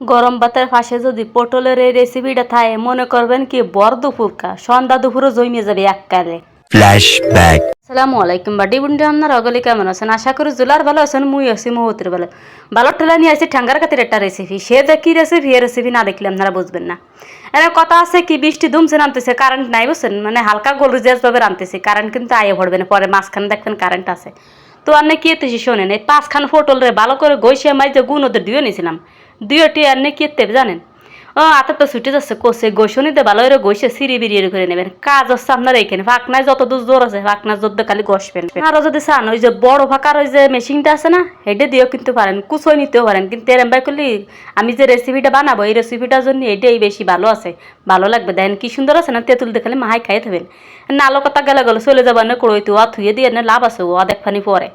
গরম ভাতের পাশে যদি পটলের এই রেসিপিটা থাকে মনে করবেন কি বর দুপুরকা সন্ধ্যা দুপুরও জমে যাবে এককালে Flashback. আসসালামু আলাইকুম বাডি বুন্ডি আপনার অগলি কেমন আছেন? আশা করি জুলার ভালো আছেন মুই আছি মহতির ভালো। ভালো ঠেলা নিয়ে আসি ঠ্যাঙ্গার কাতির একটা রেসিপি সে যে কি রেসিপি এ রেসিপি না দেখলে আপনারা বুঝবেন না। এর কথা আছে কি বৃষ্টি ধুমছে নামতেছে কারেন্ট নাই বুঝছেন? মানে হালকা গোল ভাবে রানতেছে কারেন্ট কিন্তু আয়ে ভরবে না। পরে মাঝখানে দেখবেন কারেন্ট আছে। তো আপনি কি এতেছি শোনেন, এই পাঁচখান ফোটল রে ভালো করে গৈসে মাইজে গুণ ওদের দিয়ে নিয়েছিলাম দুইটি আর নে এতে জানেন? ও, আতে তো ছুটে যাচ্ছে কোসে গৈসনিতে ভালো করে গৈসে সিঁড়ি বিড়িয়ে করে নেবেন কাজ হচ্ছে আপনার এইখানে ফাঁকনায় যত দূর জোর আছে ফাঁকনার জোর খালি গসবেন আরও যদি চান, ওই যে বড় ফাঁকার ওই যে মেশিনটা আছে না, হেঁটে দিয়েও কিন্তু পারেন কুচোয় নিতেও পারেন। কিন্তু এরম ভাই করলি আমি যে রেসিপিটা বানাবো, এই রেসিপিটার জন্য এটাই বেশি ভালো আছে। ভালো লাগবে, দেখেন কি সুন্দর আছে না, তেঁতুল দেখালে মাহাই খাই থাকবেন নালো কথা গেলে গেলে, চলে যাব না কড়ইতে ও থুয়ে দিয়ে না লাভ আছে ও দেখফানি পরে।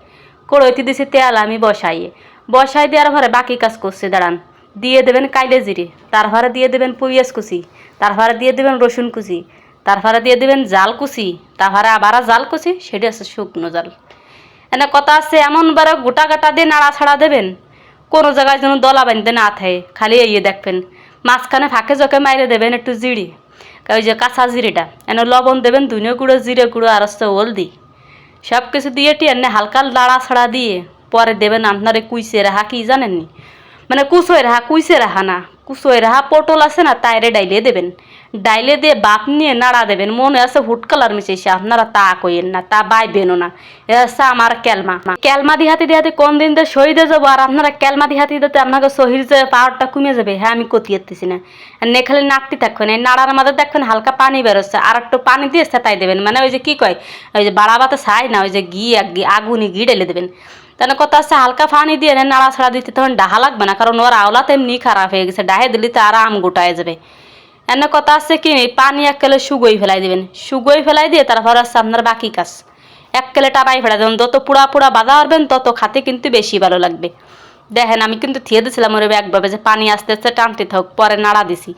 কড়ইতে দিছি তেল, আমি বসাইয়ে। বসাই দেওয়ার পরে বাকি কাজ করছে, দাঁড়ান। দিয়ে দেবেন কাইলে জিরে তারপরে দিয়ে দেবেন পেঁয়াজ কুচি তারপরে দিয়ে দেবেন রসুন কুচি তারপরে দিয়ে দেবেন জাল কুচি তারপরে আবার জাল কুচি, সেটা আছে শুকনো জাল। এনে কথা আছে, এমন বারে গোটা গাটা দিয়ে নাড়া ছাড়া দেবেন, কোনো জায়গায় যেন দলা বাঁধতে না থাকে, খালি ইয়ে দেখবেন, মাঝখানে ফাঁকে জকে মাইরে দেবেন একটু জিরি, ওই যে কাঁচা জিরিটা, এনে লবণ দেবেন ধুনে গুঁড়ো, জিরে গুঁড়ো আর হচ্ছে হলদি। সব কিছু দিয়ে টি এনে হালকা লাড়া ছাড়া দিয়ে, পরে দেবেন আপনারে কুইসে রাহা কি জানেননি? মানে কুচোয় রাহা কুইসে রাহা না কুচোয় রাহা পটল আছে না, তাইরে ডাইলে দেবেন। ডাইলে দিয়ে বাপ নিয়ে নাড়া দেবেন। মনে আছে হুট কালার মিশাইছে, আপনারা তা কইেন না, তা বাইবেনও না। এ হচ্ছে আমার ক্যালমা। ক্যালমা দিহাতে দিহাতে কোন দিন দিয়ে শহীদে যাব, আর আপনারা ক্যালমা দিহাতে দিতে আপনাকে শহীদ যে পাওয়ারটা কমে যাবে হ্যাঁ আমি কতি এতেছি না। নে খালি নাড়তে থাকবেন এই নাড়ার মধ্যে দেখবেন হালকা পানি বেরোচ্ছে, আর একটু পানি দিয়ে তাই দেবেন। মানে ওই যে কি কয়, ওই যে বাড়াবাতে ছাই না, ওই যে ঘি আগুনি ঘি ঢেলে দেবেন। তাহলে কথা আছে, হালকা পানি দিয়ে এনে নাড়া ছাড়া দিতে তখন ডাহা লাগবে না, কারণ ওর আওলা তো এমনি খারাপ হয়ে গেছে, ডাহে দিলে তো আরাম গোটায় যাবে। এনে কথা আছে কি পানি এক কেলে সুগই ফেলাই দিবেন। সুগই ফেলাই দিয়ে তারপর আছে আপনার বাকি কাজ। এক কেলে টারাই ফেলাই দেবেন, যত পুরা পুরা বাঁধা পারবেন তত খাতে কিন্তু বেশি ভালো লাগবে। দেখেন আমি কিন্তু থিয়ে দিয়েছিলাম ওর একভাবে যে পানি আস্তে আস্তে টানতে থাক পরে নাড়া দিছি।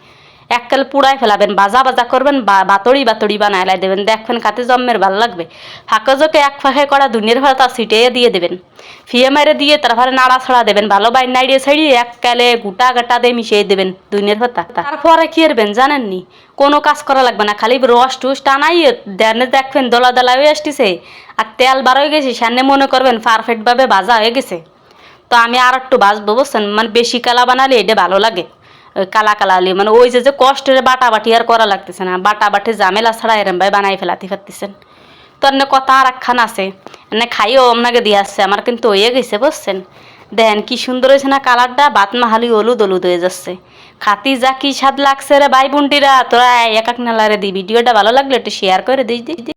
এক কাল পুড়াই ফেলাবেন, বাজা বাজা করবেন বাতড়ি বাতড়ি বানায় লাই দেবেন। দেখবেন খাতে জম্মের ভালো লাগবে। ফাঁকা জোকে এক ফাঁকে করা দুনিয়ার ভাড়া ছিটিয়ে দিয়ে দেবেন। ফিয়ে মারে দিয়ে তারপরে নাড়া ছড়া দেবেন। ভালো বাই নাড়িয়ে ছাড়িয়ে এক কালে গোটা গাটা দিয়ে মিশিয়ে দেবেন দুনিয়ার ভাতা তারপরে কি করবেন জানেননি? কোনো কাজ করা লাগবে না, খালি রস টুস টানাই দেনে দেখবেন দলা দলা হয়ে আসতেছে। আর তেল বার হয়ে গেছে, সামনে মনে করবেন পারফেক্টভাবে ভাজা হয়ে গেছে। তো আমি আর একটু বাজবো বুঝছেন? মানে বেশি কালা বানালে এটা ভালো লাগে। কালা কালা আলি মানে ওই যে যে কষ্টের বাটা বাটি আর করা লাগতেছে না বাটা বাটি ঝামেলা ছাড়া এরম ভাই বানাই ফেলাতে পারতেছেন। তো এনে কথা আর একখান আছে এনে খাইও আপনাকে দিয়ে আসছে, আমার কিন্তু হয়ে গেছে, বুঝছেন? দেখেন কি সুন্দর হয়েছে না কালারটা? বাত মাহালি হলুদ হলুদ হয়ে যাচ্ছে। খাতি যা কি স্বাদ লাগছে রে ভাই বোনটিরা, তোরা এক এক নালারে দি, ভিডিওটা ভালো লাগলে একটু শেয়ার করে দিস দিস।